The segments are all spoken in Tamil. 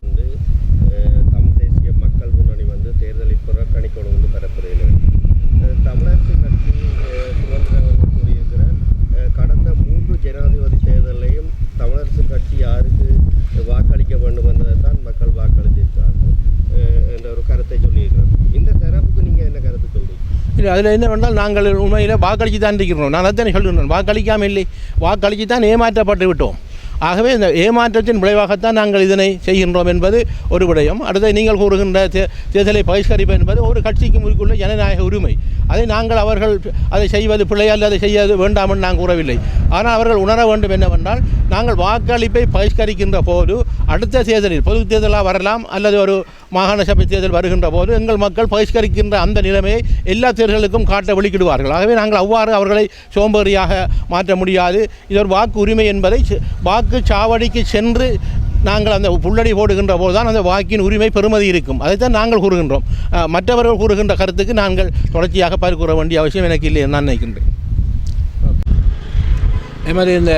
வந்து அஹ், தமிழ் தேசிய மக்கள் முன்னணி வந்து தேர்தலை புறக்கணிக்கணும் வந்து பரப்புரையில் தமிழரசு கட்சி அஹ், சுதந்திரம் கூறியிருக்கிறார் அஹ், கடந்த மூன்று ஜனாதிபதி தேர்தலையும் தமிழரசு கட்சி யாருக்கு வாக்களிக்க வேண்டும் என்பதைத்தான் மக்கள் வாக்களித்திருக்கிறார்கள் அஹ், என்ற ஒரு கருத்தை சொல்லியிருக்கிறார் இந்த தரப்புக்கு நீங்கள் என்ன கருத்து சொல்றீங்க இல்லை அதில் பண்ணால் நாங்கள் உண்மையில் வாக்களித்து தான் இருக்கிறோம். நான் அதைத்தானே சொல்லுகிறேன். வாக்களிக்காமல் இல்லை. வாக்களித்து தான் ஏமாற்றப்பட்டு விட்டோம். ஆகவே இந்த ஏமாற்றத்தின் விளைவாகத்தான் நாங்கள் இதனை செய்கின்றோம் என்பது ஒரு விடயம். அடுத்து நீங்கள் கூறுகின்ற தே தேர்தலை பகிஷ்கரிப்பு என்பது ஒரு கட்சிக்கு உள்ள ஜனநாயக உரிமை. அதை நாங்கள் அவர்கள் அதை செய்வது பிள்ளையால் அல்லது செய்வது வேண்டாம் என்று நான் கூறவில்லை. ஆனால் அவர்கள் உணர வேண்டும் என்னவென்றால் நாங்கள் வாக்களிப்பை பகிஷ்கரிக்கின்ற போது அடுத்த தேர்தலில் பொது தேர்தலாக வரலாம் அல்லது ஒரு மாகாண சபை தேர்தல் வருகின்ற போது எங்கள் மக்கள் பகிஷ்கரிக்கின்ற அந்த நிலைமையை எல்லா தேர்தலுக்கும் காட்ட வெளிக்கிடுவார்கள் ஆகவே நாங்கள் அவ்வாறு அவர்களை சோம்பேறியாக மாற்ற முடியாது. இது ஒரு வாக்கு உரிமை என்பதை வாக்கு சாவடிக்கு சென்று நாங்கள் அந்த புள்ளடி போடுகின்ற போது தான் அந்த வாக்கின் உரிமை பெறுமதி இருக்கும். அதைத்தான் நாங்கள் கூறுகின்றோம். மற்றவர்கள் கூறுகின்ற கருத்துக்கு நாங்கள் தொடர்ச்சியாக பதில் வேண்டிய அவசியம் எனக்கு இல்லை நான் நினைக்கின்றேன். மாதிரி இந்த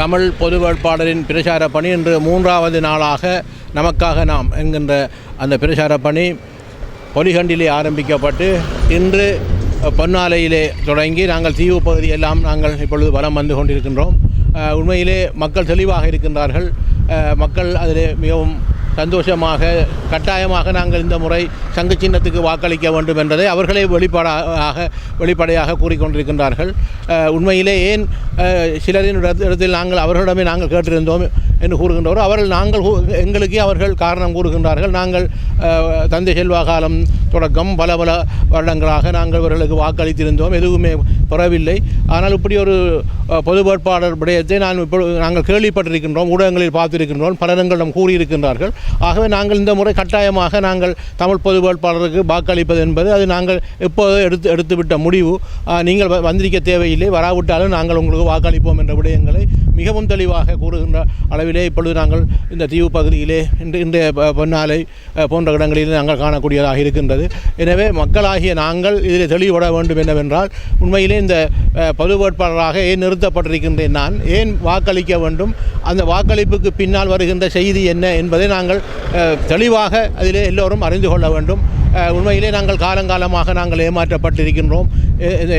தமிழ் பொது வேட்பாளரின் பிரச்சார பணி இன்று மூன்றாவது நாளாக நமக்காக நாம் என்கின்ற அந்த பிரச்சார பணி பொலிகண்டிலே ஆரம்பிக்கப்பட்டு இன்று பொன்னாலையிலே தொடங்கி நாங்கள் தீவு பகுதியெல்லாம் நாங்கள் இப்பொழுது வலம் வந்து கொண்டிருக்கின்றோம். உண்மையிலே மக்கள் தெளிவாக இருக்கின்றார்கள். மக்கள் அதிலே மிகவும் சந்தோஷமாக கட்டாயமாக நாங்கள் இந்த முறை சங்கு சின்னத்துக்கு வாக்களிக்க வேண்டும் என்பதை அவர்களே வெளிப்பாடாக வெளிப்படையாக கூறிக்கொண்டிருக்கின்றார்கள். உண்மையிலே ஏன் சிலரின் இடத்தில் நாங்கள் அவர்களிடமே நாங்கள் கேட்டிருந்தோம் என்று கூறுகின்றவர் அவர்கள் நாங்கள் எங்களுக்கே அவர்கள் காரணம் கூறுகின்றார்கள். நாங்கள் தந்தை செல்வா காலம் தொடக்கம் பல பல வருடங்களாக நாங்கள் இவர்களுக்கு வாக்களித்திருந்தோம். எதுவுமே பெறவில்லை ஆனால் இப்படி ஒரு பொது வேட்பாளர் விடயத்தை நான் இப்பொழுது நாங்கள் கேள்விப்பட்டிருக்கின்றோம் ஊடகங்களில் பார்த்திருக்கின்றோம் பலரிடம் கூறியிருக்கின்றார்கள். ஆகவே நாங்கள் இந்த முறை கட்டாயமாக நாங்கள் தமிழ் பொது வேட்பாளருக்கு வாக்களிப்பது என்பது அது நாங்கள் எப்போதோ எடுத்து எடுத்துவிட்ட முடிவு. நீங்கள் வந்திருக்க தேவையில்லை வராவிட்டாலும் நாங்கள் உங்களுக்கு வாக்களிப்போம் என்ற விடயங்களை மிகவும் தெளிவாக கூறுகின்ற அளவிலே இப்பொழுது நாங்கள் இந்த தீவு பகுதியிலே இன்று இன்றைய பொன்னாலை போன்ற இடங்களில் நாங்கள் காணக்கூடியதாக இருக்கின்றது. எனவே மக்களாகிய நாங்கள் இதில் தெளிவுபட வேண்டும் என்னவென்றால் உண்மையிலே இந்த பொது வேட்பாளராக ஏன் நிறுத்தப்பட்டிருக்கின்றேன் நான்? ஏன் வாக்களிக்க வேண்டும்? அந்த வாக்களிப்புக்கு பின்னால் வருகின்ற செய்தி என்ன என்பதை நாங்கள் தெளிவாக அதிலே எல்லோரும் அறிந்து கொள்ள வேண்டும். உண்மையிலே நாங்கள் காலங்காலமாக நாங்கள் ஏமாற்றப்பட்டிருக்கின்றோம்.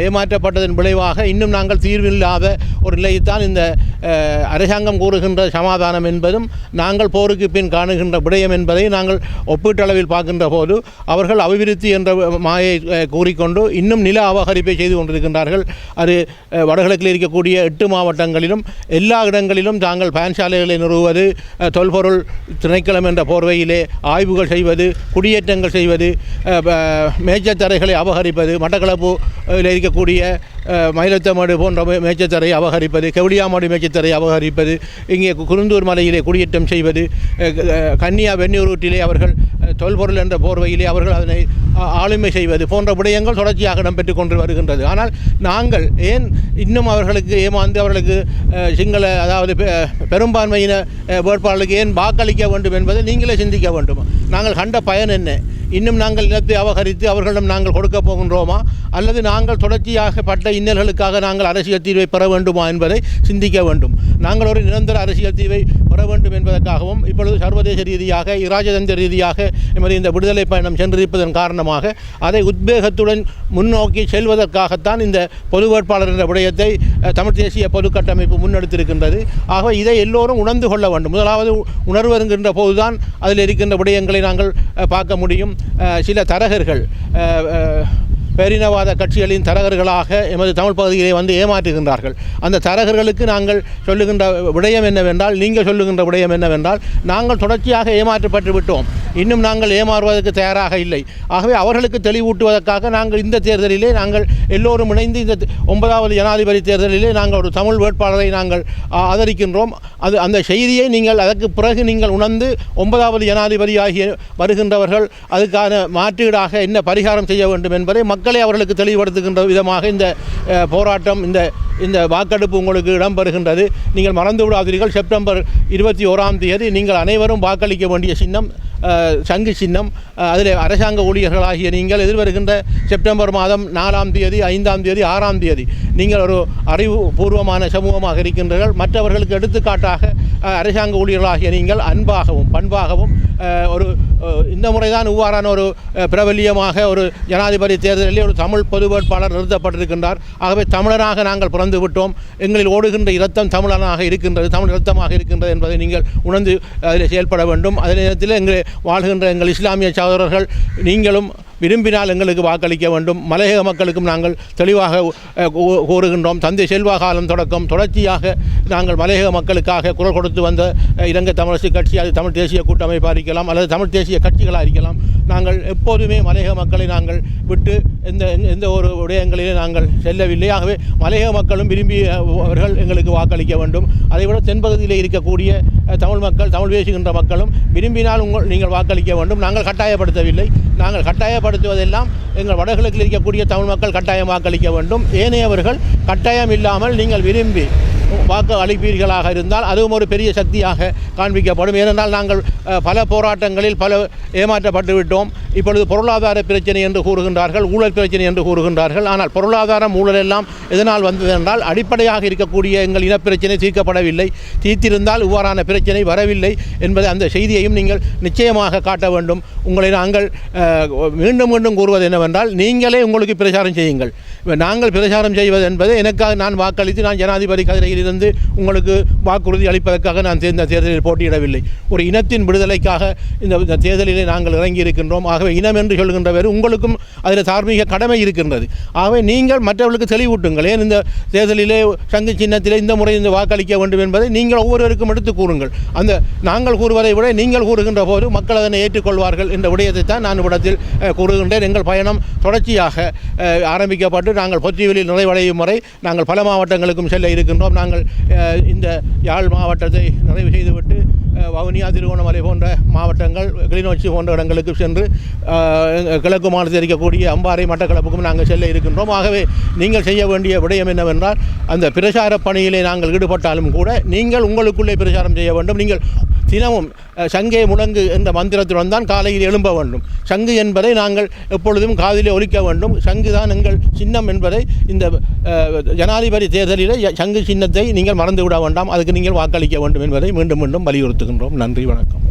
ஏமாற்றப்பட்டதன் விளைவாக இன்னும் நாங்கள் தீர்வில்லாத ஒரு நிலையைத்தான் இந்த அரசாங்கம் கூறுகின்ற சமாதானம் என்பதும் நாங்கள் போருக்கு பின் காணுகின்ற விடயம் என்பதை நாங்கள் ஒப்பீட்டளவில் பார்க்கின்ற போது அவர்கள் அபிவிருத்தி என்ற மாயை கூறிக்கொண்டு இன்னும் நில அபகரிப்பை செய்து கொண்டிருக்கின்றார்கள். அது வடகிழக்கில் இருக்கக்கூடிய எட்டு மாவட்டங்களிலும் எல்லா இடங்களிலும் தாங்கள் பயன்சாலைகளை நிறுவுவது தொல்பொருள் திணைக்களம் என்ற போர்வையிலே ஆய்வுகள் செய்வது குடியேற்றங்கள் செய்வது மேஜத்தரைகளை மேய்ச்சத்தரைகளை அபகரிப்பது மட்டக்களப்பு அஹ், இருக்கக்கூடிய அஹ், மயிலத்தமடு போன்ற மேய்ச்சத்தரை அபகரிப்பது கெவடியாமடு மேய்ச்சத்தரை அபகரிப்பது இங்கே குருந்தூர் மலையிலே குடியேற்றம் செய்வது கன்னியா வெந்நீரூட்டிலே அவர்கள் தொல்பொருள் என்ற போர்வையிலே அவர்கள் அதனை ஆளுமை செய்வது போன்ற விடயங்கள் தொடர்ச்சியாக இடம்பெற்று கொண்டு வருகின்றது. ஆனால் நாங்கள் ஏன் இன்னும் அவர்களுக்கு ஏமாந்து அவர்களுக்கு சிங்கள அதாவது பெ- பெரும்பான்மையின வேட்பாளர்களுக்கு ஏன் வாக்களிக்க வேண்டும் என்பதை நீங்களே சிந்திக்க வேண்டும். நாங்கள் கண்ட பயன் என்ன? இன்னும் நாங்கள் நிலத்தை அபகரித்து அவர்களிடம் நாங்கள் கொடுக்க போகின்றோமா? அல்லது நாங்கள் தொடர்ச்சியாக பட்ட இன்னல்களுக்காக நாங்கள் அரசியல் தீர்வை பெற வேண்டுமா என்பதை சிந்திக்க வேண்டும். நாங்கள் ஒரு நிரந்தர அரசியல் தீர்வை பெற வேண்டும் என்பதற்காகவும் இப்பொழுது சர்வதேச ரீதியாக இராஜதந்திர ரீதியாக எமது இந்த விடுதலை பயணம் சென்றிருப்பதன் காரணமாக அதை உத்வேகத்துடன் முன்னோக்கி செல்வதற்காகத்தான் இந்த பொது வேட்பாளர் என்ற விடயத்தை தமிழ் தேசிய பொது கட்டமைப்பு முன்னெடுத்திருக்கின்றது. ஆகவே இதை எல்லோரும் உணர்ந்து கொள்ள வேண்டும். முதலாவது உணர்வு என்கின்ற போதுதான் அதில் இருக்கின்ற விடயங்களை நாங்கள் பார்க்க முடியும். சில தரகர்கள் பேரினவாத கட்சிகளின் தரகர்களாக எமது தமிழ் பகுதியிலே வந்து ஏமாற்றுகின்றார்கள். அந்த தரகர்களுக்கு நாங்கள் சொல்லுகின்ற விடயம் என்னவென்றால் நீங்கள் சொல்லுகின்ற விடயம் என்னவென்றால் நாங்கள் தொடர்ச்சியாக ஏமாற்றப்பட்டு விட்டோம். இன்னும் நாங்கள் ஏமாறுவதற்கு தயாராக இல்லை. ஆகவே அவர்களுக்கு தெளிவூட்டுவதற்காக நாங்கள் இந்த தேர்தலிலே நாங்கள் எல்லோரும் இணைந்து இந்த ஒன்பதாவது ஜனாதிபதி தேர்தலிலே நாங்கள் ஒரு தமிழ் வேட்பாளரை நாங்கள் ஆதரிக்கின்றோம். அது அந்த செய்தியை நீங்கள் அதற்கு பிறகு நீங்கள் உணர்ந்து ஒன்பதாவது ஜனாதிபதி ஆகிய வருகின்றவர்கள் அதுக்கான மாற்றீடாக என்ன பரிகாரம் செய்ய வேண்டும் என்பதை மக்கள் மக்களை அவர்களுக்கு தெளிவுபடுத்துகின்ற விதமாக இந்த போராட்டம் இந்த இந்த வாக்கெடுப்பு உங்களுக்கு இடம்பெறுகின்றது. நீங்கள் மறந்து விடாதீர்கள் செப்டம்பர் இருபத்தி ஓராம் தேதி நீங்கள் அனைவரும் வாக்களிக்க வேண்டிய சின்னம் சங்கு சின்னம் அதில் அரசாங்க ஊழியர்களாகிய நீங்கள் எதிர்வருகின்ற செப்டம்பர் மாதம் நாலாம் தேதி ஐந்தாம் தேதி ஆறாம் தேதி நீங்கள் ஒரு அறிவுபூர்வமான சமூகமாக இருக்கின்றீர்கள். மற்றவர்களுக்கு எடுத்துக்காட்டாக அரசாங்க ஊழியர்களாகிய நீங்கள் அன்பாகவும் பண்பாகவும் ஒரு இந்த முறைதான் இவ்வாறான ஒரு பிரபல்யமாக ஒரு ஜனாதிபதி தேர்தலில் ஒரு தமிழ் பொது வேட்பாளர் நிறுத்தப்பட்டிருக்கின்றார். ஆகவே தமிழராக நாங்கள் பிறந்து விட்டோம். எங்களில் ஓடுகின்ற இரத்தம் தமிழனாக இருக்கின்றது தமிழ் இரத்தமாக இருக்கின்றது என்பதை நீங்கள் உணர்ந்து அதில் செயல்பட வேண்டும். அதே நேரத்தில் எங்களை வாழ்கின்ற எங்கள் இஸ்லாமிய சகோதரர்கள் நீங்களும் விரும்பினால் எங்களுக்கு வாக்களிக்க வேண்டும். மலையக மக்களுக்கும் நாங்கள் தெளிவாக கூறுகின்றோம் தந்தை செல்வா காலம் தொடக்கம். தொடர்ச்சியாக நாங்கள் மலையக மக்களுக்காக குரல் கொடுத்து வந்த இலங்கை தமிழரசு கட்சி அது தமிழ் தேசிய கூட்டமைப்பாக இருக்கலாம் அல்லது தமிழ் தேசிய கட்சிகளாக இருக்கலாம். நாங்கள் எப்போதுமே மலையக மக்களை நாங்கள் விட்டு எந்த எந்த ஒரு விடயங்களிலே நாங்கள் செல்லவில்லை. ஆகவே மலையக மக்களும் விரும்பி அவர்கள் எங்களுக்கு வாக்களிக்க வேண்டும். அதைவிட தென்பகுதியில் இருக்கக்கூடிய தமிழ் மக்கள் தமிழ் பேசுகின்ற மக்களும் விரும்பினால் உங்கள் நீங்கள் வாக்களிக்க வேண்டும். நாங்கள் கட்டாயப்படுத்தவில்லை. நாங்கள் கட்டாயப்படுத்துவதெல்லாம் எங்கள் வடகிழக்கில் இருக்கக்கூடிய தமிழ் மக்கள் கட்டாயம் வாக்களிக்க வேண்டும். ஏனையவர்கள் கட்டாயம் இல்லாமல் நீங்கள் விரும்பி வாக்கு அளிப்பீர்களாக இருந்தால் அதுவும் ஒரு பெரிய சக்தியாக காண்பிக்கப்படும். ஏனென்றால் நாங்கள் பல போராட்டங்களில் பல ஏமாற்றப்பட்டு விட்டோம். இப்பொழுது பொருளாதார பிரச்சனை என்று கூறுகின்றார்கள் ஊழல் பிரச்சனை என்று கூறுகின்றார்கள். ஆனால் பொருளாதாரம் ஊழல் எல்லாம் எதனால் வந்தது என்றால் அடிப்படையாக இருக்கக்கூடிய எங்கள் இனப்பிரச்சனை தீர்க்கப்படவில்லை. தீர்த்திருந்தால் இவ்வாறான பிரச்சனை வரவில்லை என்பதை அந்த செய்தியையும் நீங்கள் நிச்சயமாக காட்ட வேண்டும். உங்களை நாங்கள் மீண்டும் மீண்டும் கூறுவது என்னவென்றால் நீங்களே உங்களுக்கு பிரச்சாரம் செய்யுங்கள். நாங்கள் பிரச்சாரம் செய்வது என்பது எனக்காக நான் வாக்களித்து நான் ஜனாதிபதி கதிரையில் இருந்து உங்களுக்கு வாக்குறுதி அளிப்பதற்காக நான் இந்த தேர்தலில் போட்டியிடவில்லை. ஒரு இனத்தின் விடுதலைக்காக இந்த தேர்தலிலே நாங்கள் இறங்கி இருக்கின்றோம் ஆகவே இனம் என்று சொல்கின்றவர் உங்களுக்கும் அதில் தார்மீக கடமை இருக்கின்றது. ஆகவே நீங்கள் மற்றவர்களுக்கு தெளிவூட்டுங்கள் ஏன் இந்த தேர்தலிலே சங்கு சின்னத்திலே இந்த முறை இந்த வாக்களிக்க வேண்டும் என்பதை நீங்கள் ஒவ்வொருவருக்கும் எடுத்து கூறுங்கள். அந்த நாங்கள் கூறுவதை விட நீங்கள் கூறுகின்ற போது மக்கள் அதனை ஏற்றுக்கொள்வார்கள் என்ற விடயத்தை தான் நான் இவ்விடத்தில் கூறுகின்றேன். எங்கள் பயணம் தொடர்ச்சியாக ஆரம்பிக்கப்பட்டு நாங்கள் பொற்றிவெளியில் நிறைவடையும் வரை நாங்கள் பல மாவட்டங்களுக்கும் செல்ல இருக்கின்றோம். நாங்கள் இந்த யாழ் மாவட்டத்தை நிறைவு செய்துவிட்டு வவுனியா திருவோணமலை போன்ற மாவட்டங்கள் கிளிநொச்சி போன்ற இடங்களுக்கு சென்று கிழக்கு மாநிலத்தில் இருக்கக்கூடிய அம்பாறை மட்டக்களப்புக்கும் நாங்கள் செல்ல இருக்கின்றோம். ஆகவே நீங்கள் செய்ய வேண்டிய விடயம் என்னவென்றால் அந்த பிரச்சார பணியிலே நாங்கள் ஈடுபட்டாலும் கூட நீங்கள் உங்களுக்குள்ளே பிரச்சாரம் செய்ய வேண்டும். நீங்கள் தினமும் சங்கே முழங்கு என்ற மந்திரத்துடன் தான் காலையில் எழும்ப வேண்டும். சங்கு என்பதை நாங்கள் எப்பொழுதும் காதிலே ஒலிக்க வேண்டும். சங்கு தான் எங்கள் சின்னம் என்பதை இந்த ஜனாதிபதி தேர்தலிலே சங்கு சின்னத்தை நீங்கள் மறந்துவிட வேண்டாம். அதுக்கு நீங்கள் வாக்களிக்க வேண்டும் என்பதை மீண்டும் மீண்டும் வலியுறுத்துகின்றோம். நன்றி வணக்கம்.